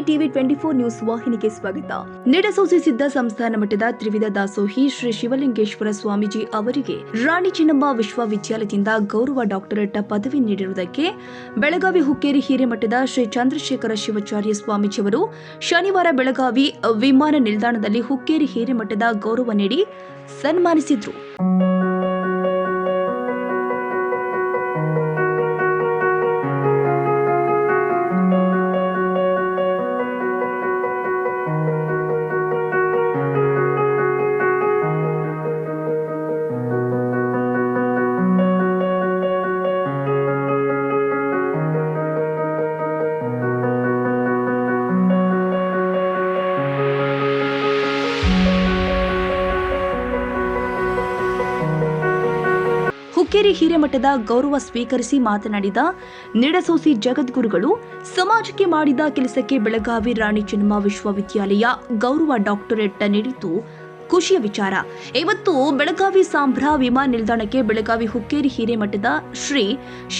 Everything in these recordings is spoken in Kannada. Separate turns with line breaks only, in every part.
ಟಿವಿ ಟ್ವೆಂಟಿ ಫೋರ್ ನ್ಯೂಸ್ ವಾಹಿನಿಗೆ ಸ್ವಾಗತ. ನೆಡಸೋಸಿ ಸಿದ್ದ ಸಂಸ್ಥಾನ ಮಠದ ತ್ರಿವಿಧ ದಾಸೋಹಿ ಶ್ರೀ ಶಿವಲಿಂಗೇಶ್ವರ ಸ್ವಾಮೀಜಿ ಅವರಿಗೆ ರಾಣಿ ಚೆನ್ನಮ್ಮ ವಿಶ್ವವಿದ್ಯಾಲಯದಿಂದ ಗೌರವ ಡಾಕ್ಟರೇಟ್ ಪದವಿ ನೀಡಿರುವುದಕ್ಕೆ ಬೆಳಗಾವಿ ಹುಕ್ಕೇರಿ ಹಿರೇಮಠದ ಶ್ರೀ ಚಂದ್ರಶೇಖರ ಶಿವಾಚಾರ್ಯ ಸ್ವಾಮೀಜಿಯವರು ಶನಿವಾರ ಬೆಳಗಾವಿ ವಿಮಾನ ನಿಲ್ದಾಣದಲ್ಲಿ ಹುಕ್ಕೇರಿ ಹಿರೇಮಠದ ಗೌರವ ನೀಡಿ ಸನ್ಮಾನಿಸಿದ್ರು. ಹುಕ್ಕೇರಿ ಹಿರೇಮಠದ ಗೌರವ ಸ್ವೀಕರಿಸಿ ಮಾತನಾಡಿದ ನಿಡಸೋಸಿ ಜಗದ್ಗುರುಗಳು, ಸಮಾಜಕ್ಕೆ ಮಾಡಿದ ಕೆಲಸಕ್ಕೆ ಬೆಳಗಾವಿ ರಾಣಿ ಚೆನ್ನಮ್ಮ ವಿಶ್ವವಿದ್ಯಾಲಯ ಗೌರವ ಡಾಕ್ಟರೇಟ್ ನೀಡಿದ್ದು ಖುಷಿಯ ವಿಚಾರ. ಇವತ್ತು ಬೆಳಗಾವಿ ಸಾಂಬ್ರಾ ವಿಮಾನ ನಿಲ್ದಾಣಕ್ಕೆ ಬೆಳಗಾವಿ ಹುಕ್ಕೇರಿ ಹಿರೇಮಠದ ಶ್ರೀ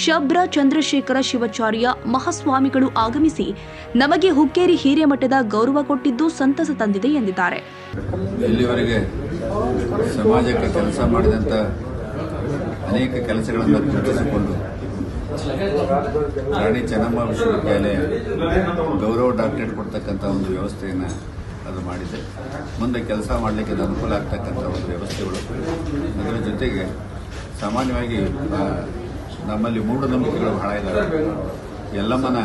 ಶಬ್ರ ಚಂದ್ರಶೇಖರ ಶಿವಾಚಾರ್ಯ ಮಹಾಸ್ವಾಮಿಗಳು ಆಗಮಿಸಿ ನಮಗೆ ಹುಕ್ಕೇರಿ ಹಿರೇಮಠದ ಗೌರವ ಕೊಟ್ಟಿದ್ದು ಸಂತಸ ತಂದಿದೆ ಎಂದಿದ್ದಾರೆ
ಇಲ್ಲಿವರೆಗೆ ಸಮಾಜಕ್ಕೆ ಕೆಲಸ ಮಾಡಿದಂಥ ಅನೇಕ ಕೆಲಸಗಳನ್ನು ಗುರುತಿಸಿಕೊಂಡು ರಾಣಿ ಚೆನ್ನಮ್ಮ ವಿಶ್ವವಿದ್ಯಾಲಯ ಗೌರವ ಡಾಕ್ಟರೇಟ್ ಕೊಡ್ತಕ್ಕಂಥ ಒಂದು ವ್ಯವಸ್ಥೆಯನ್ನು ಅದು ಮಾಡಿದೆ. ಮುಂದೆ ಕೆಲಸ ಮಾಡಲಿಕ್ಕೆ ಅದು ಅನುಕೂಲ ಆಗ್ತಕ್ಕಂಥ ಒಂದು ವ್ಯವಸ್ಥೆಗಳು. ಅದರ ಜೊತೆಗೆ ಸಾಮಾನ್ಯವಾಗಿ ನಮ್ಮಲ್ಲಿ ಮೂಢನಂಬಿಕೆಗಳು ಬಹಳ ಇದ್ದಾವೆ ಯಲ್ಲಮ್ಮನ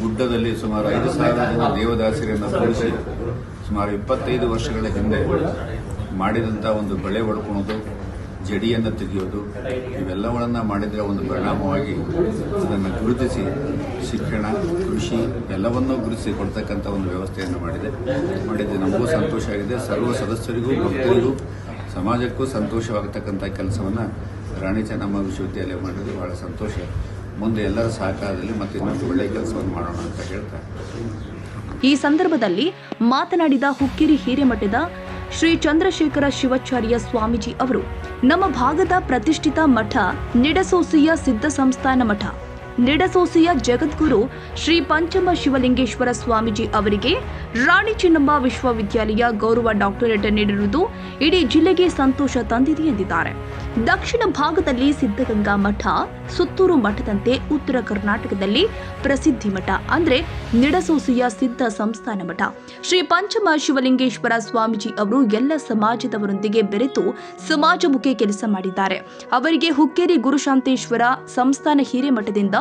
ಗುಡ್ಡದಲ್ಲಿ ಸುಮಾರು ಐದು ಸಾವಿರ ಜನ ದೇವದಾಸಿಯರನ್ನು ಕೂಡಿಸಿ ಸುಮಾರು ಇಪ್ಪತ್ತೈದು ವರ್ಷಗಳ ಹಿಂದೆ ಮಾಡಿದಂಥ ಒಂದು ಬೆಳೆ ಒಡ್ಕೊಳೋದು ಜಡಿಯನ್ನು ತೆಗೆಯೋದು ಇವೆಲ್ಲಗಳನ್ನು ಮಾಡಿದರೆ ಒಂದು ಪರಿಣಾಮವಾಗಿ ಅದನ್ನು ಗುರುತಿಸಿ ಶಿಕ್ಷಣ, ಕೃಷಿ ಎಲ್ಲವನ್ನೂ ಗುರುತಿಸಿ ಕೊಡ್ತಕ್ಕಂಥ ಒಂದು ವ್ಯವಸ್ಥೆಯನ್ನು ಮಾಡಿದೆ. ಮಾಡಿದ್ದು ನಮಗೂ ಸಂತೋಷ ಆಗಿದೆ. ಸರ್ವ ಸದಸ್ಯರಿಗೂ, ಭಕ್ತರಿಗೂ, ಸಮಾಜಕ್ಕೂ ಸಂತೋಷವಾಗತಕ್ಕಂಥ ಕೆಲಸವನ್ನು ರಾಣಿ ಚೆನ್ನಮ್ಮ ವಿಶ್ವವಿದ್ಯಾಲಯ ಮಾಡಿದ್ರು ಬಹಳ ಸಂತೋಷ. ಮುಂದೆ ಎಲ್ಲರ ಸಹಕಾರದಲ್ಲಿ ಮತ್ತೆ ಇನ್ನೊಂದು ಒಳ್ಳೆಯ ಕೆಲಸವನ್ನು ಮಾಡೋಣ ಅಂತ ಹೇಳ್ತಾರೆ
ಈ ಸಂದರ್ಭದಲ್ಲಿ ಮಾತನಾಡಿದ ಹುಕ್ಕಿರಿ ಹಿರೇಮಠದ ಶ್ರೀ ಚಂದ್ರಶೇಖರ ಶಿವಾಚಾರ್ಯ ಸ್ವಾಮೀಜಿ ಅವರು ನಮ್ಮ ಭಾಗದ ಪ್ರತಿಷ್ಠಿತ ಮಠ ನಿಡಸೋಸಿಯ ಸಿದ್ಧ ಸಂಸ್ಥಾನ ಮಠ. ನಿಡಸೋಸಿಯ ಜಗದ್ಗುರು ಶ್ರೀ ಪಂಚಮ ಶಿವಲಿಂಗೇಶ್ವರ ಸ್ವಾಮೀಜಿ ಅವರಿಗೆ ರಾಣಿ ಚೆನ್ನಮ್ಮ ವಿಶ್ವವಿದ್ಯಾಲಯ ಗೌರವ ಡಾಕ್ಟರೇಟ್ ನೀಡಿರುವುದು ಇಡೀ ಜಿಲ್ಲೆಗೆ ಸಂತೋಷ ತಂದಿದೆ ಎಂದಿದ್ದಾರೆ. ದಕ್ಷಿಣ ಭಾಗದಲ್ಲಿ ಸಿದ್ಧಗಂಗಾ ಮಠ, ಸುತ್ತೂರು ಮಠದಂತೆ ಉತ್ತರ ಕರ್ನಾಟಕದಲ್ಲಿ ಪ್ರಸಿದ್ಧಿ ಮಠ, ಅಂದ್ರೆ ನಿಡಸೋಸಿಯ ಸಿದ್ಧ ಸಂಸ್ಥಾನ ಮಠ. ಶ್ರೀ ಪಂಚಮ ಶಿವಲಿಂಗೇಶ್ವರ ಸ್ವಾಮೀಜಿ ಅವರು ಎಲ್ಲ ಸಮಾಜದವರೊಂದಿಗೆ ಬೆರೆತು ಸಮಾಜಮುಖಿ ಕೆಲಸ ಮಾಡಿದ್ದಾರೆ. ಅವರಿಗೆ ಹುಕ್ಕೇರಿ ಗುರುಶಾಂತೇಶ್ವರ ಸಂಸ್ಥಾನ ಹಿರೇಮಠದಿಂದ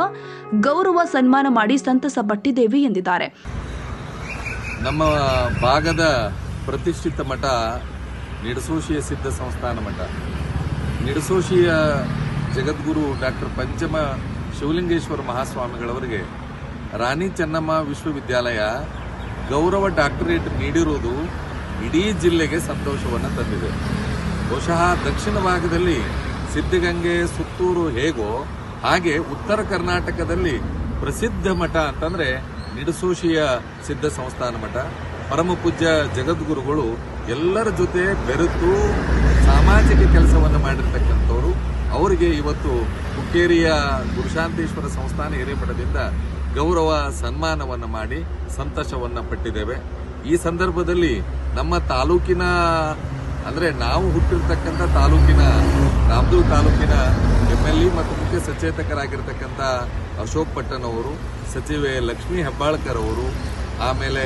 ಗೌರವ ಸನ್ಮಾನ ಮಾಡಿ ಸಂತಸ ಪಟ್ಟಿದ್ದೇವೆ ಎಂದಿದ್ದಾರೆ.
ನಮ್ಮ ಭಾಗದ ಪ್ರತಿಷ್ಠಿತ ಮಠ ನಿಡಸೋಶಿಯ ಸಿದ್ಧ ಸಂಸ್ಥಾನ ಮಠ. ನಿಡಸೋಶಿಯ ಜಗದ್ಗುರು ಡಾಕ್ಟರ್ ಪಂಚಮ ಶಿವಲಿಂಗೇಶ್ವರ ಮಹಾಸ್ವಾಮಿಗಳವರಿಗೆ ರಾಣಿ ಚೆನ್ನಮ್ಮ ವಿಶ್ವವಿದ್ಯಾಲಯ ಗೌರವ ಡಾಕ್ಟರೇಟ್ ನೀಡಿರುವುದು ಇಡೀ ಜಿಲ್ಲೆಗೆ ಸಂತೋಷವನ್ನು ತಂದಿದೆ. ಬಹುಶಃ ದಕ್ಷಿಣ ಭಾಗದಲ್ಲಿ ಸಿದ್ಧಗಂಗೆ, ಸುತ್ತೂರು ಹೇಗೋ ಹಾಗೆ ಉತ್ತರ ಕರ್ನಾಟಕದಲ್ಲಿ ಪ್ರಸಿದ್ಧ ಮಠ ಅಂತಂದರೆ ನಿಡಸೋಶಿಯ ಸಿದ್ಧ ಸಂಸ್ಥಾನ ಮಠ. ಪರಮ ಪೂಜ್ಯ ಜಗದ್ಗುರುಗಳು ಎಲ್ಲರ ಜೊತೆ ಬೆರೆತು ಸಾಮಾಜಿಕ ಕೆಲಸವನ್ನು ಮಾಡಿರ್ತಕ್ಕಂಥವ್ರು. ಅವರಿಗೆ ಇವತ್ತು ಹುಕ್ಕೇರಿಯ ಗುರುಶಾಂತೇಶ್ವರ ಸಂಸ್ಥಾನ ಹಿರೇಮಠದಿಂದ ಗೌರವ ಸನ್ಮಾನವನ್ನು ಮಾಡಿ ಸಂತೋಷವನ್ನು ಪಟ್ಟಿದ್ದೇವೆ. ಈ ಸಂದರ್ಭದಲ್ಲಿ ನಮ್ಮ ತಾಲೂಕಿನ, ಅಂದರೆ ನಾವು ಹುಟ್ಟಿರ್ತಕ್ಕಂಥ ತಾಲೂಕಿನ ರಾಮದೂರ್ ತಾಲೂಕಿನ ಎಂ ಎಲ್ ಇ ಮತ್ತು ಮುಖ್ಯ ಸಚೇತಕರಾಗಿರ್ತಕ್ಕಂಥ ಅಶೋಕ್ ಪಟ್ಟಣವರು ಸಚಿವೆ ಲಕ್ಷ್ಮೀ ಹೆಬ್ಬಾಳ್ಕರ್ ಅವರು ಆಮೇಲೆ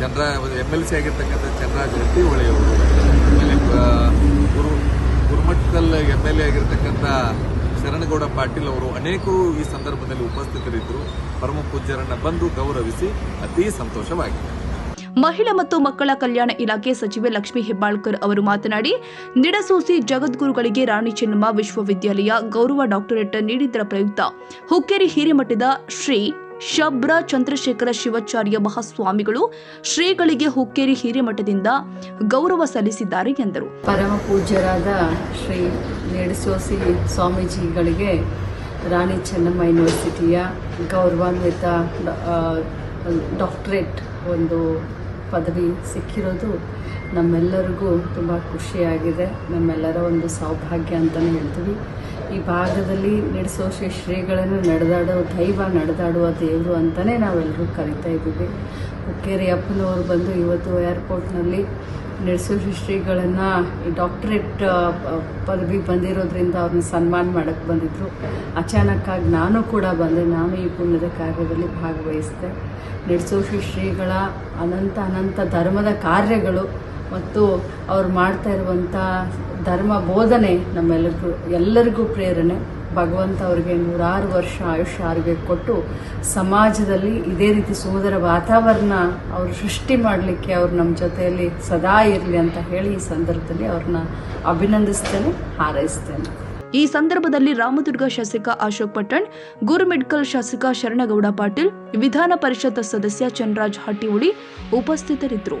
ಚಂದ್ರ ಎಂ ಎಲ್ ಸಿ ಆಗಿರ್ತಕ್ಕಂಥ ಚಂದ್ರರಾಜ್ ಅವರು ಆಮೇಲೆ ಗುರು, ಗುರುಮಠದಲ್ಲಿ ಎಂ ಎಲ್ ಎ ಆಗಿರ್ತಕ್ಕಂಥ ಶರಣಗೌಡ ಪಾಟೀಲ್ ಅವರು ಅನೇಕರು ಈ ಸಂದರ್ಭದಲ್ಲಿ ಉಪಸ್ಥಿತರಿದ್ದರು. ಪರಮ ಪೂಜ್ಯರನ್ನ ಬಂದು ಗೌರವಿಸಿ ಅತಿ ಸಂತೋಷವಾಗಿದೆ
ಮಹಿಳಾ ಮತ್ತು ಮಕ್ಕಳ ಕಲ್ಯಾಣ ಇಲಾಖೆ ಸಚಿವೆ ಲಕ್ಷ್ಮೀ ಹೆಬ್ಬಾಳ್ಕರ್ ಅವರು ಮಾತನಾಡಿ, ನಿಡಸೂಸಿ ಜಗದ್ಗುರುಗಳಿಗೆ ರಾಣಿ ಚೆನ್ನಮ್ಮ ವಿಶ್ವವಿದ್ಯಾಲಯ ಗೌರವ ಡಾಕ್ಟರೇಟ್ ನೀಡಿದ್ದರ ಪ್ರಯುಕ್ತ ಹುಕ್ಕೇರಿ ಹಿರಿಮಠದ ಶ್ರೀ ಶಬ್ರ ಚಂದ್ರಶೇಖರ ಶಿವಾಚಾರ್ಯ ಮಹಾಸ್ವಾಮಿಗಳು ಶ್ರೀಗಳಿಗೆ ಹುಕ್ಕೇರಿ ಹಿರೇಮಠದಿಂದ ಗೌರವ ಸಲ್ಲಿಸಿದ್ದಾರೆ ಎಂದರು.
ಪರಮ ಪೂಜ್ಯರಾದ ಶ್ರೀ ನೆಡಸೋಸಿ ಸ್ವಾಮೀಜಿಗಳಿಗೆ ರಾಣಿ ಚೆನ್ನಮ್ಮ ಯೂನಿವರ್ಸಿಟಿಯ ಗೌರವಾನ್ವಿತ ಡಾಕ್ಟ್ರೇಟ್ ಒಂದು ಪದವಿ ಸಿಕ್ಕಿರೋದು ನಮ್ಮೆಲ್ಲರಿಗೂ ತುಂಬ ಖುಷಿಯಾಗಿದೆ. ನಮ್ಮೆಲ್ಲರ ಒಂದು ಸೌಭಾಗ್ಯ ಅಂತಲೇ ಹೇಳ್ತೀವಿ. ಈ ಭಾಗದಲ್ಲಿ ನಡೆಸೋ ಶ್ರೀಗಳನ್ನು ನಡೆದಾಡೋ ದೈವ ನಡೆದಾಡುವ ದೇವರು ಅಂತಲೇ ನಾವೆಲ್ಲರೂ ಕರಿತಾ ಇದ್ದೀವಿ. ಹುಕ್ಕೇರಿ ಅಪ್ಪನವರು ಬಂದು ಇವತ್ತು ಏರ್ಪೋರ್ಟ್ನಲ್ಲಿ ನಡೆಸೋ ಶ್ರೀಗಳನ್ನು ಡಾಕ್ಟ್ರೇಟ್ ಪದವಿ ಬಂದಿರೋದ್ರಿಂದ ಅವ್ರನ್ನ ಸನ್ಮಾನ ಮಾಡೋಕ್ಕೆ ಬಂದಿದ್ದರು ಅಚಾನಕ್ಕಾಗಿ ನಾನು ಕೂಡ ಬಂದೆ. ನಾನು ಈ ಪುಣ್ಯದ ಕಾರ್ಯದಲ್ಲಿ ಭಾಗವಹಿಸಿದೆ. ನಡೆಸೋ ಶ್ರೀಗಳ ಅನಂತ ಅನಂತ ಧರ್ಮದ ಕಾರ್ಯಗಳು ಮತ್ತು ಅವ್ರು ಮಾಡ್ತಾ ಇರುವಂಥ ಧರ್ಮ ಬೋಧನೆ ನಮ್ಮೆಲ್ಲರಿಗೂ ಎಲ್ಲರಿಗೂ ಪ್ರೇರಣೆ. ಭಗವಂತ ಅವರಿಗೆ ನೂರಾರು ವರ್ಷ ಆಯುಷ್ಯ ಆರೋಗ್ಯ ಕೊಟ್ಟು ಸಮಾಜದಲ್ಲಿ ಇದೇ ರೀತಿ ಸುಂದರ ವಾತಾವರಣ ಅವರು ಸೃಷ್ಟಿ ಮಾಡಲಿಕ್ಕೆ ಅವರು ನಮ್ಮ ಜೊತೆಯಲ್ಲಿ ಸದಾ ಇರಲಿ ಅಂತ ಹೇಳಿ ಈ ಸಂದರ್ಭದಲ್ಲಿ ಅವ್ರನ್ನ ಅಭಿನಂದಿಸ್ತೇನೆ, ಹಾರೈಸ್ತೇನೆ.
ಈ ಸಂದರ್ಭದಲ್ಲಿ ರಾಮದುರ್ಗ ಶಾಸಕ ಅಶೋಕ್ ಪಟ್ಟಣ್ ಗುರುಮಿಡ್ಕಲ್ ಶಾಸಕ ಶರಣಗೌಡ ಪಾಟೀಲ್, ವಿಧಾನ ಪರಿಷತ್ ಸದಸ್ಯ ಚನ್ರಾಜ್ ಹಟ್ಟಿಹುಳಿ ಉಪಸ್ಥಿತರಿದ್ದರು.